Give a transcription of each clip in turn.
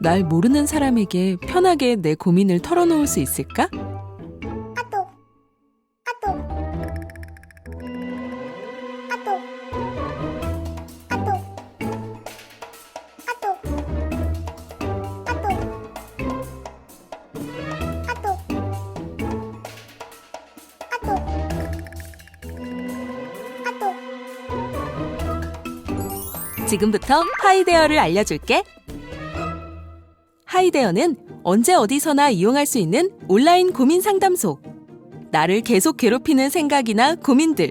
날 모르는 사람에게 편하게 내 고민을 털어놓을 수 있을까? 지금부터 하이데어를 알려줄게. 하이데어는 언제 어디서나 이용할 수 있는 온라인 고민 상담소. 나를 계속 괴롭히는 생각이나 고민들.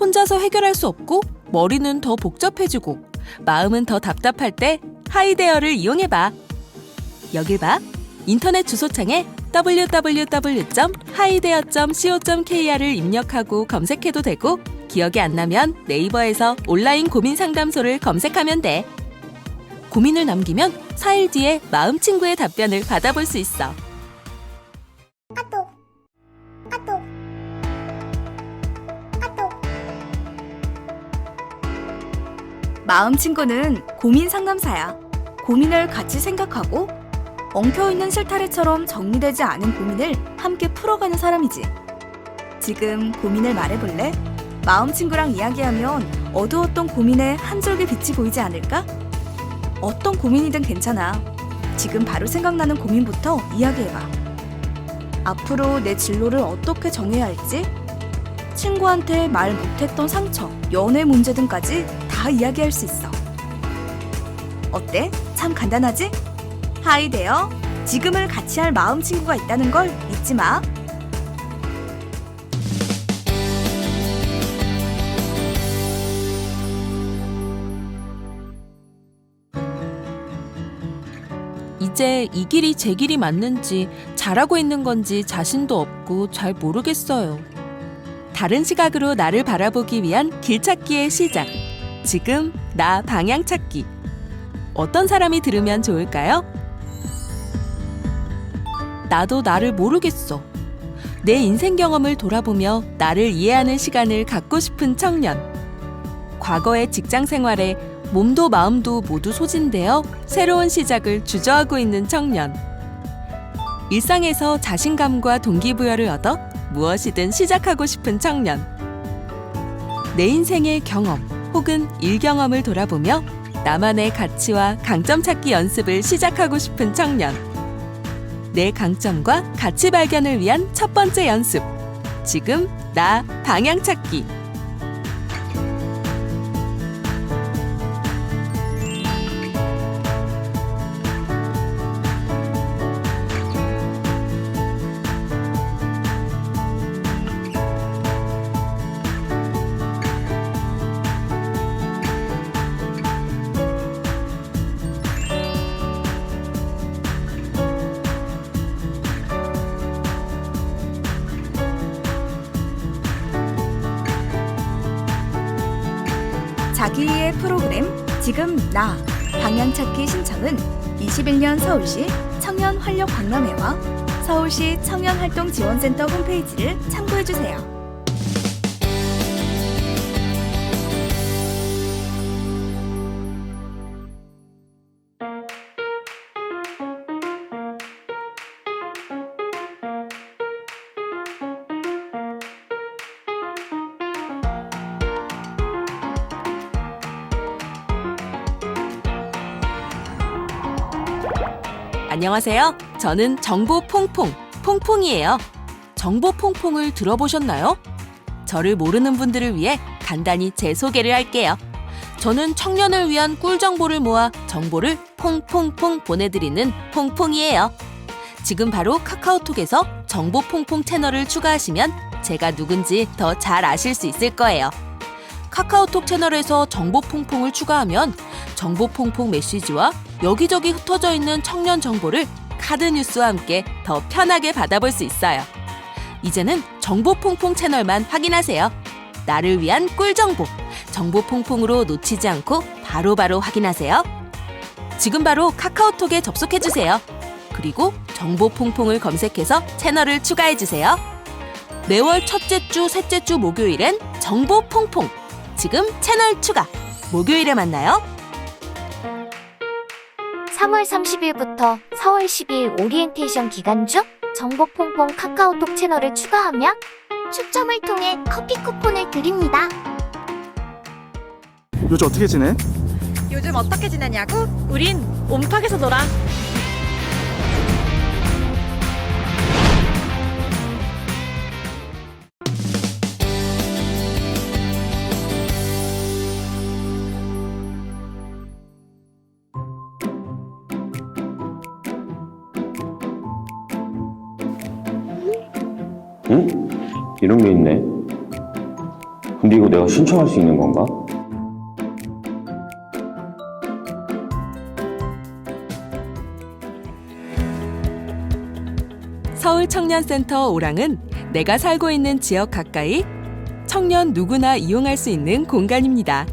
혼자서 해결할 수 없고 머리는 더 복잡해지고 마음은 더 답답할 때 하이데어를 이용해봐. 여길 봐. 인터넷 주소창에 www.haideo.co.kr을 입력하고 검색해도 되고 기억이 안 나면 네이버에서 온라인 고민 상담소를 검색하면 돼. 고민을 남기면 4일 뒤에 마음 친구의 답변을 받아볼 수 있어. 아또 아또 아또 마음 친구는 고민 상담사야. 고민을 같이 생각하고 엉켜있는 실타래처럼 정리되지 않은 고민을 함께 풀어가는 사람이지. 지금 고민을 말해볼래? 마음 친구랑 이야기하면 어두웠던 고민에 한 줄기 빛이 보이지 않을까? 어떤 고민이든 괜찮아. 지금 바로 생각나는 고민부터 이야기해봐. 앞으로 내 진로를 어떻게 정해야 할지, 친구한테 말 못했던 상처, 연애 문제 등까지 다 이야기할 수 있어. 어때? 참 간단하지? 하이데어, 지금을 같이 할 마음 친구가 있다는 걸 잊지 마. 이제 이 길이 제 길이 맞는지 잘하고 있는 건지 자신도 없고 잘 모르겠어요. 다른 시각으로 나를 바라보기 위한 길찾기의 시작. 지금 나 방향 찾기. 어떤 사람이 들으면 좋을까요? 나도 나를 모르겠어. 내 인생 경험을 돌아보며 나를 이해하는 시간을 갖고 싶은 청년. 과거의 직장 생활에 몸도 마음도 모두 소진되어 새로운 시작을 주저하고 있는 청년. 일상에서 자신감과 동기부여를 얻어 무엇이든 시작하고 싶은 청년. 내 인생의 경험 혹은 일 경험을 돌아보며 나만의 가치와 강점 찾기 연습을 시작하고 싶은 청년. 내 강점과 가치 발견을 위한 첫 번째 연습. 지금 나 방향 찾기. 자기의 프로그램 지금 나 방향 찾기 신청은 21년 서울시 청년 활력 박람회와 서울시 청년 활동 지원센터 홈페이지를 참고해 주세요. 안녕하세요. 저는 정보 퐁퐁, 퐁퐁이에요. 정보 퐁퐁을 들어보셨나요? 저를 모르는 분들을 위해 간단히 제 소개를 할게요. 저는 청년을 위한 꿀 정보를 모아 정보를 퐁퐁퐁 보내드리는 퐁퐁이에요. 지금 바로 카카오톡에서 정보 퐁퐁 채널을 추가하시면 제가 누군지 더 잘 아실 수 있을 거예요. 카카오톡 채널에서 정보 퐁퐁을 추가하면 정보 퐁퐁 메시지와 여기저기 흩어져 있는 청년 정보를 카드 뉴스와 함께 더 편하게 받아볼 수 있어요. 이제는 정보 퐁퐁 채널만 확인하세요. 나를 위한 꿀 정보, 정보 퐁퐁으로 놓치지 않고 바로바로 확인하세요. 지금 바로 카카오톡에 접속해 주세요. 그리고 정보 퐁퐁을 검색해서 채널을 추가해 주세요. 매월 첫째 주, 셋째 주 목요일엔 정보 퐁퐁. 지금 채널 추가. 목요일에 만나요. 3월 30일부터 4월 12일 오리엔테이션 기간 중 정보 퐁퐁 카카오톡 채널을 추가하면 추첨을 통해 커피 쿠폰을 드립니다. 요즘 어떻게 지내? 요즘 어떻게 지내냐고? 우린 옴팍에서 놀아. 이런 게 있네. 근데 이거 내가 신청할 수 있는 건가? 서울 청년센터 오랑은 내가 살고 있는 지역 가까이 청년 누구나 이용할 수 있는 공간입니다.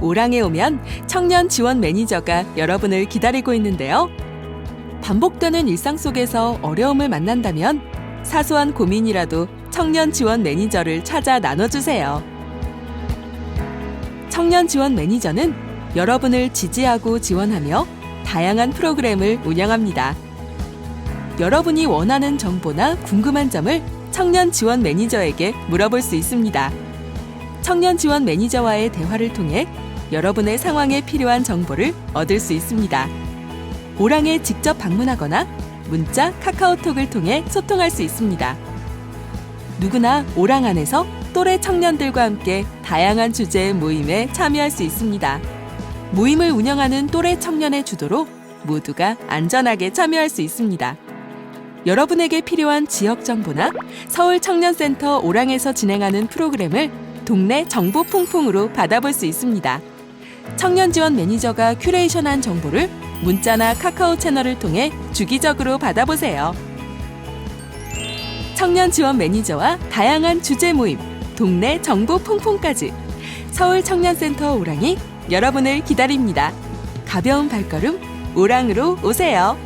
오랑에 오면 청년 지원 매니저가 여러분을 기다리고 있는데요. 반복되는 일상 속에서 어려움을 만난다면 사소한 고민이라도 청년 지원 매니저를 찾아 나눠주세요. 청년 지원 매니저는 여러분을 지지하고 지원하며 다양한 프로그램을 운영합니다. 여러분이 원하는 정보나 궁금한 점을 청년 지원 매니저에게 물어볼 수 있습니다. 청년 지원 매니저와의 대화를 통해 여러분의 상황에 필요한 정보를 얻을 수 있습니다. 오랑에 직접 방문하거나 문자, 카카오톡을 통해 소통할 수 있습니다. 누구나 오랑 안에서 또래 청년들과 함께 다양한 주제의 모임에 참여할 수 있습니다. 모임을 운영하는 또래 청년의 주도로 모두가 안전하게 참여할 수 있습니다. 여러분에게 필요한 지역 정보나 서울 청년센터 오랑에서 진행하는 프로그램을 동네 정보 풍풍으로 받아볼 수 있습니다. 청년 지원 매니저가 큐레이션한 정보를 문자나 카카오 채널을 통해 주기적으로 받아보세요. 청년 지원 매니저와 다양한 주제 모임, 동네 정보 풍풍까지 서울 청년센터 오랑이 여러분을 기다립니다. 가벼운 발걸음 오랑으로 오세요.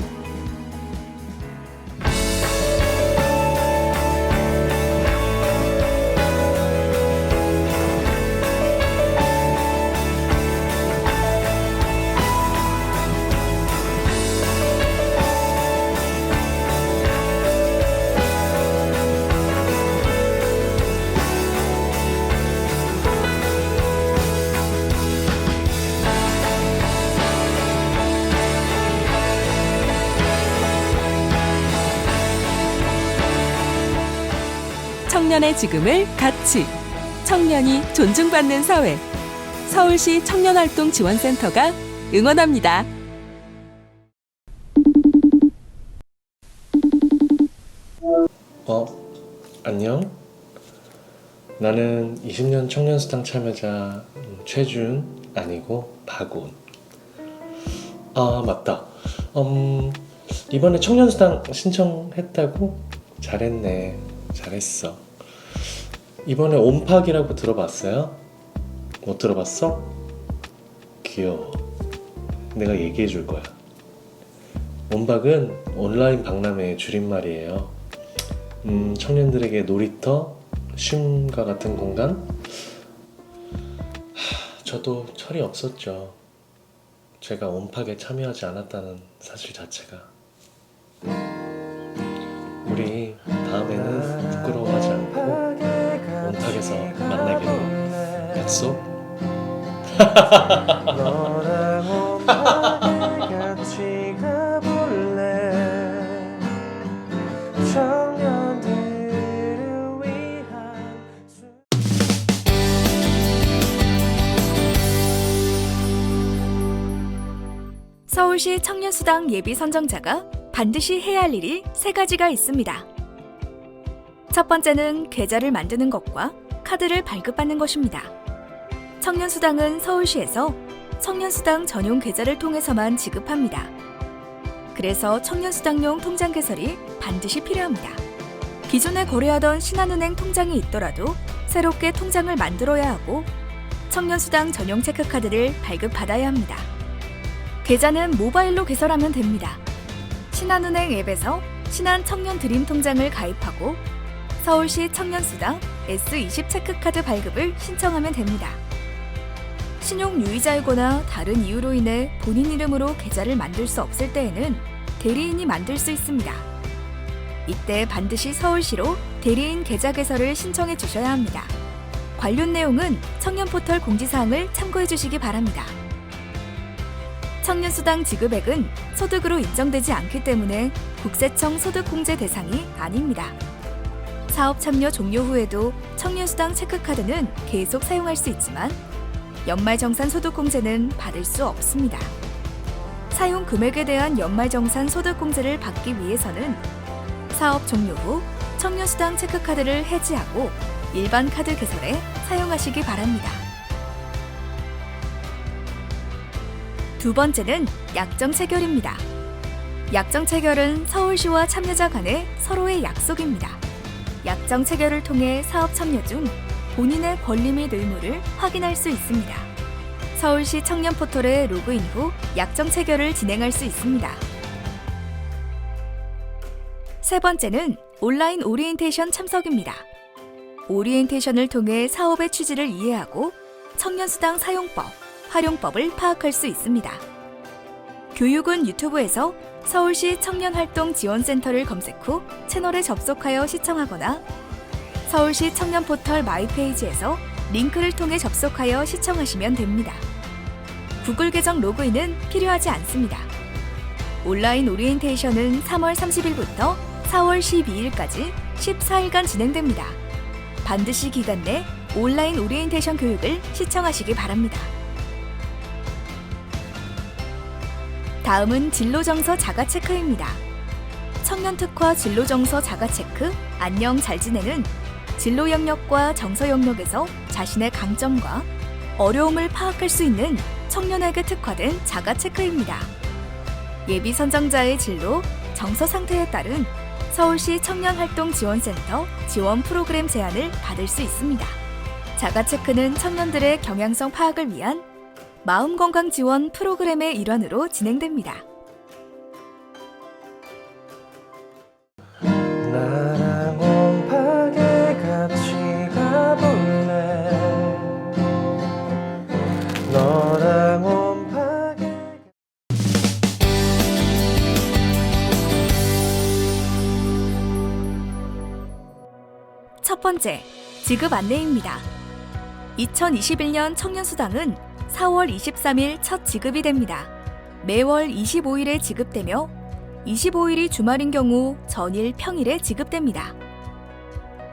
청년의 지금을 같이 청년이 존중받는 사회 서울시 청년활동 지원센터가 응원합니다. 어, 안녕. 나는 20년 청년수당 참여자 음, 최준 아니고 박온. 아 맞다. 음, 이번에 청년수당 신청했다고? 잘했네. 잘했어. 이번에 옴팍이라고 들어봤어요? 못 들어봤어? 귀여워. 내가 얘기해 줄 거야. 옴박은 온라인 박람회의 줄임말이에요. 음, 청년들에게 놀이터, 쉼과 같은 공간? 하, 저도 철이 없었죠. 제가 온팍에 참여하지 않았다는 사실 자체가. 우리 다음에는 약속? 너랑 오빠에 같이 가볼래 청년들을 위한 서울시 청년수당 예비 선정자가 반드시 해야 할 일이 세 가지가 있습니다. 첫 번째는 계좌를 만드는 것과 카드를 발급받는 것입니다. 청년수당은 서울시에서 청년수당 전용 계좌를 통해서만 지급합니다. 그래서 청년수당용 통장 개설이 반드시 필요합니다. 기존에 거래하던 신한은행 통장이 있더라도 새롭게 통장을 만들어야 하고 청년수당 전용 체크카드를 발급받아야 합니다. 계좌는 모바일로 개설하면 됩니다. 신한은행 앱에서 신한 청년 드림 통장을 가입하고 서울시 청년수당 S20 체크카드 발급을 신청하면 됩니다. 신용 유의자이거나 다른 이유로 인해 본인 이름으로 계좌를 만들 수 없을 때에는 대리인이 만들 수 있습니다. 이때 반드시 서울시로 대리인 계좌 개설을 신청해 주셔야 합니다. 관련 내용은 청년 포털 공지사항을 참고해 주시기 바랍니다. 청년수당 지급액은 소득으로 인정되지 않기 때문에 국세청 소득공제 대상이 아닙니다. 사업 참여 종료 후에도 청년수당 체크카드는 계속 사용할 수 있지만 연말정산 소득공제는 받을 수 없습니다. 사용 금액에 대한 연말정산 소득공제를 받기 위해서는 사업 종료 후 청년수당 체크카드를 해지하고 일반 카드 개설에 사용하시기 바랍니다. 두 번째는 약정 체결입니다. 약정 체결은 서울시와 참여자 간의 서로의 약속입니다. 약정 체결을 통해 사업 참여 중 본인의 권리 및 의무를 확인할 수 있습니다. 서울시 청년 포털에 로그인 후 약정 체결을 진행할 수 있습니다. 세 번째는 온라인 오리엔테이션 참석입니다. 오리엔테이션을 통해 사업의 취지를 이해하고 청년수당 사용법, 활용법을 파악할 수 있습니다. 교육은 유튜브에서 서울시 청년활동지원센터를 검색 후 채널에 접속하여 시청하거나 서울시 청년 포털 마이페이지에서 링크를 통해 접속하여 시청하시면 됩니다. 구글 계정 로그인은 필요하지 않습니다. 온라인 오리엔테이션은 3월 30일부터 4월 12일까지 14일간 진행됩니다. 반드시 기간 내 온라인 오리엔테이션 교육을 시청하시기 바랍니다. 다음은 진로정서 자가체크입니다. 청년특화 진로정서 자가체크 안녕 잘 지내는 진로 영역과 정서 영역에서 자신의 강점과 어려움을 파악할 수 있는 청년에게 특화된 자가 체크입니다. 예비 선정자의 진로, 정서 상태에 따른 서울시 청년활동지원센터 지원 프로그램 제안을 받을 수 있습니다. 자가 체크는 청년들의 경향성 파악을 위한 마음건강 지원 프로그램의 일환으로 진행됩니다. 첫 번째, 지급 안내입니다. 2021년 청년수당은 4월 23일 첫 지급이 됩니다. 매월 25일에 지급되며 25일이 주말인 경우 전일 평일에 지급됩니다.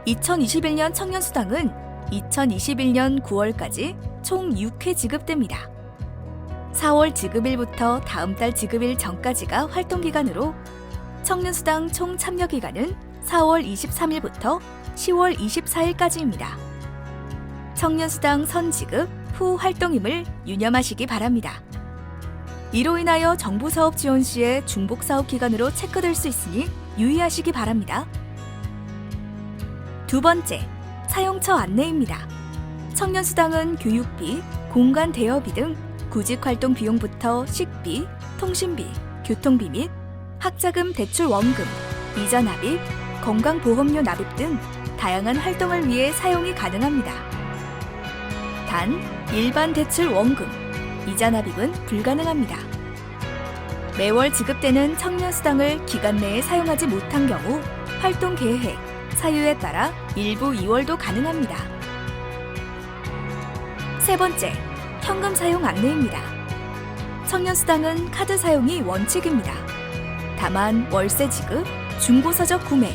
2021년 청년수당은 2021년 9월까지 총 6회 지급됩니다. 4월 지급일부터 다음 달 지급일 전까지가 활동기간으로 청년수당 총 참여기간은 4월 23일부터 10월 24일까지입니다. 청년수당 선지급 후 활동임을 유념하시기 바랍니다. 이로 인하여 정부 사업 지원 시에 중복 사업 기간으로 체크될 수 있으니 유의하시기 바랍니다. 두 번째, 사용처 안내입니다. 청년수당은 교육비, 공간 대여비 등 구직 활동 비용부터 식비, 통신비, 교통비 및 학자금 대출 원금, 이자 납입, 건강보험료 납입 등 다양한 활동을 위해 사용이 가능합니다. 단, 일반 대출 원금, 이자 납입은 불가능합니다. 매월 지급되는 청년수당을 기간 내에 사용하지 못한 경우 활동 계획, 사유에 따라 일부 이월도 가능합니다. 세 번째, 현금 사용 안내입니다. 청년수당은 카드 사용이 원칙입니다. 다만 월세 지급, 중고서적 구매,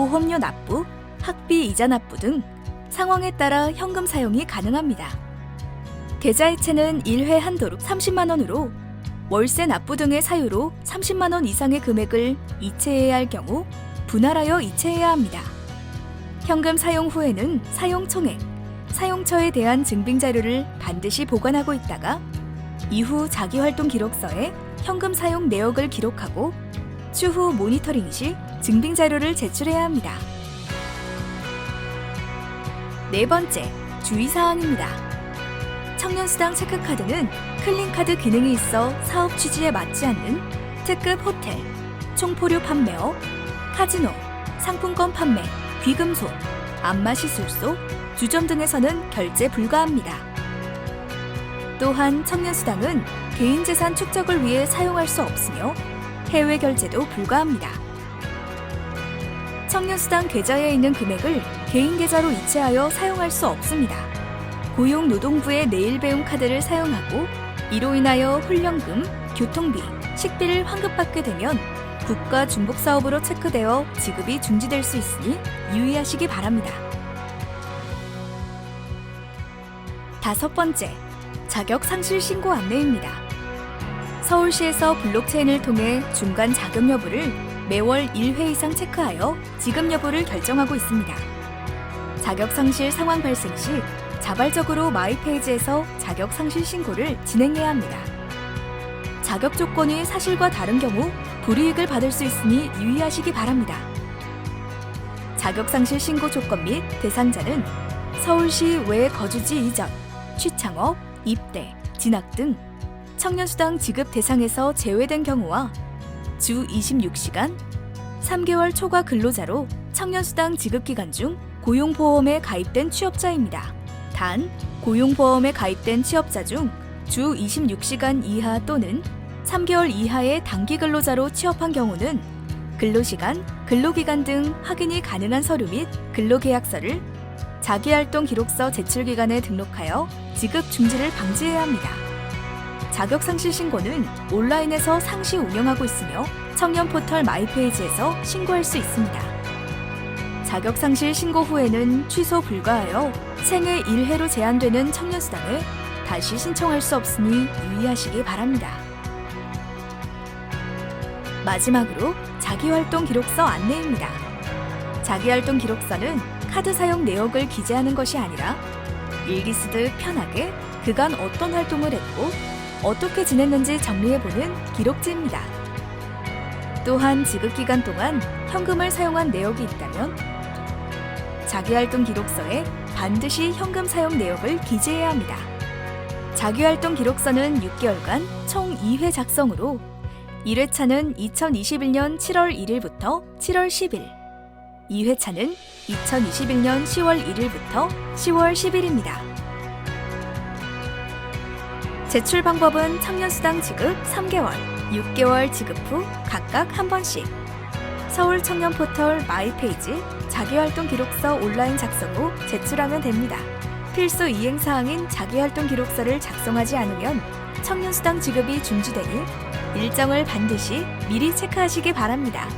보험료 납부, 학비 이자 납부 등 상황에 따라 현금 사용이 가능합니다. 계좌이체는 1회 한도로 30만 원으로 월세 납부 등의 사유로 30만 원 이상의 금액을 이체해야 할 경우 분할하여 이체해야 합니다. 현금 사용 후에는 사용 총액, 사용처에 대한 증빙 자료를 반드시 보관하고 있다가 이후 자기 활동 기록서에 현금 사용 내역을 기록하고 추후 모니터링 시 증빙 자료를 제출해야 합니다. 네 번째, 주의사항입니다. 청년수당 체크카드는 클린카드 기능이 있어 사업 취지에 맞지 않는 특급 호텔, 총포류 판매업, 카지노, 상품권 판매, 귀금속, 안마시술소, 주점 등에서는 결제 불가합니다. 또한 청년수당은 개인재산 축적을 위해 사용할 수 없으며 해외 결제도 불가합니다. 청년수당 계좌에 있는 금액을 개인 계좌로 이체하여 사용할 수 없습니다. 고용노동부의 내일 배움 카드를 사용하고 이로 인하여 훈련금, 교통비, 식비를 환급받게 되면 국가 중복 사업으로 체크되어 지급이 중지될 수 있으니 유의하시기 바랍니다. 다섯 번째, 자격 상실 신고 안내입니다. 서울시에서 블록체인을 통해 중간 자격 여부를 매월 1회 이상 체크하여 지급 여부를 결정하고 있습니다. 자격 상실 상황 발생 시 자발적으로 마이페이지에서 자격 상실 신고를 진행해야 합니다. 자격 조건이 사실과 다른 경우 불이익을 받을 수 있으니 유의하시기 바랍니다. 자격 상실 신고 조건 및 대상자는 서울시 외 거주지 이전, 취창업, 입대, 진학 등 청년수당 지급 대상에서 제외된 경우와 주 26시간, 3개월 초과 근로자로 청년수당 지급 기간 중 고용보험에 가입된 취업자입니다. 단, 고용보험에 가입된 취업자 중 주 26시간 이하 또는 3개월 이하의 단기 근로자로 취업한 경우는 근로시간, 근로기간 등 확인이 가능한 서류 및 근로계약서를 자기활동 기록서 제출 기간에 등록하여 지급 중지를 방지해야 합니다. 자격 상실 신고는 온라인에서 상시 운영하고 있으며 청년 포털 마이페이지에서 신고할 수 있습니다. 자격 상실 신고 후에는 취소 불가하여 생애 1회로 제한되는 청년수당을 다시 신청할 수 없으니 유의하시기 바랍니다. 마지막으로 자기활동 기록서 안내입니다. 자기활동 기록서는 카드 사용 내역을 기재하는 것이 아니라 일기 쓰듯 편하게 그간 어떤 활동을 했고 어떻게 지냈는지 정리해보는 기록지입니다. 또한 지급 기간 동안 현금을 사용한 내역이 있다면 자기활동 기록서에 반드시 현금 사용 내역을 기재해야 합니다. 자기활동 기록서는 6개월간 총 2회 작성으로 1회차는 2021년 7월 1일부터 7월 10일, 2회차는 2021년 10월 1일부터 10월 10일입니다. 제출 방법은 청년수당 지급 3개월, 6개월 지급 후 각각 한 번씩. 서울 청년 포털 마이페이지 자기활동 기록서 온라인 작성 후 제출하면 됩니다. 필수 이행사항인 자기활동 기록서를 작성하지 않으면 청년수당 지급이 중지되니 일정을 반드시 미리 체크하시기 바랍니다.